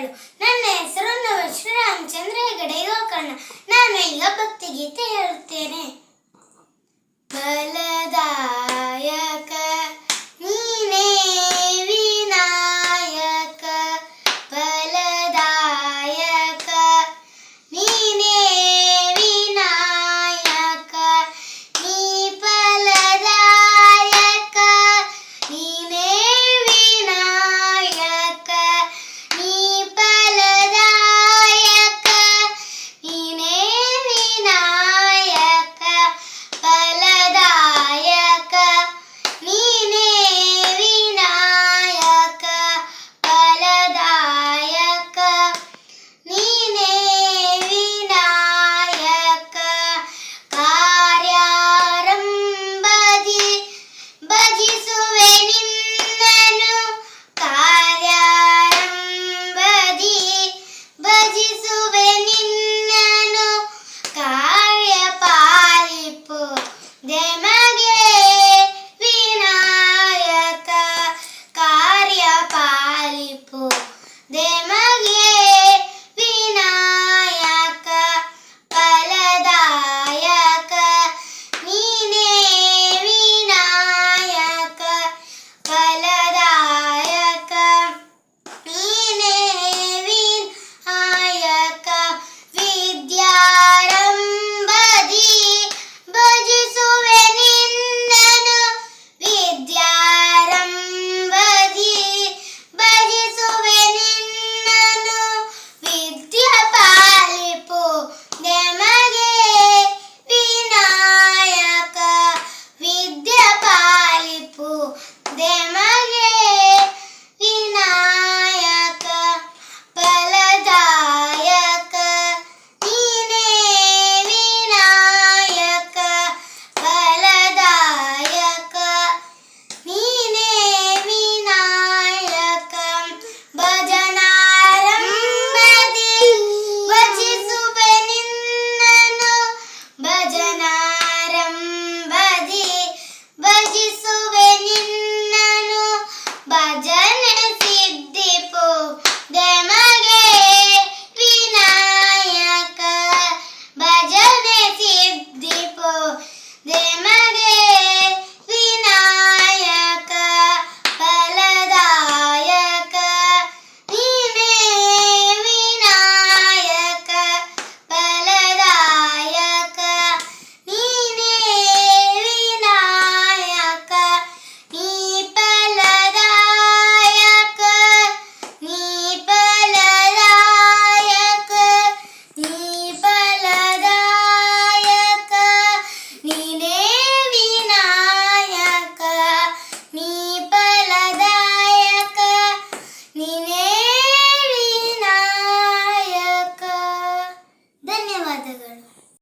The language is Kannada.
ಹೇಳು ನನ್ನ ಹೆಸರು ಶ್ರೀರಾಮಚಂದ್ರ ಹೆಗಡೆ ಗೋಕರ್ಣ ನಾನು ಈಗ ಭಕ್ತಿ ಗೀತೆ ಹೇಳುತ್ತೇನೆ.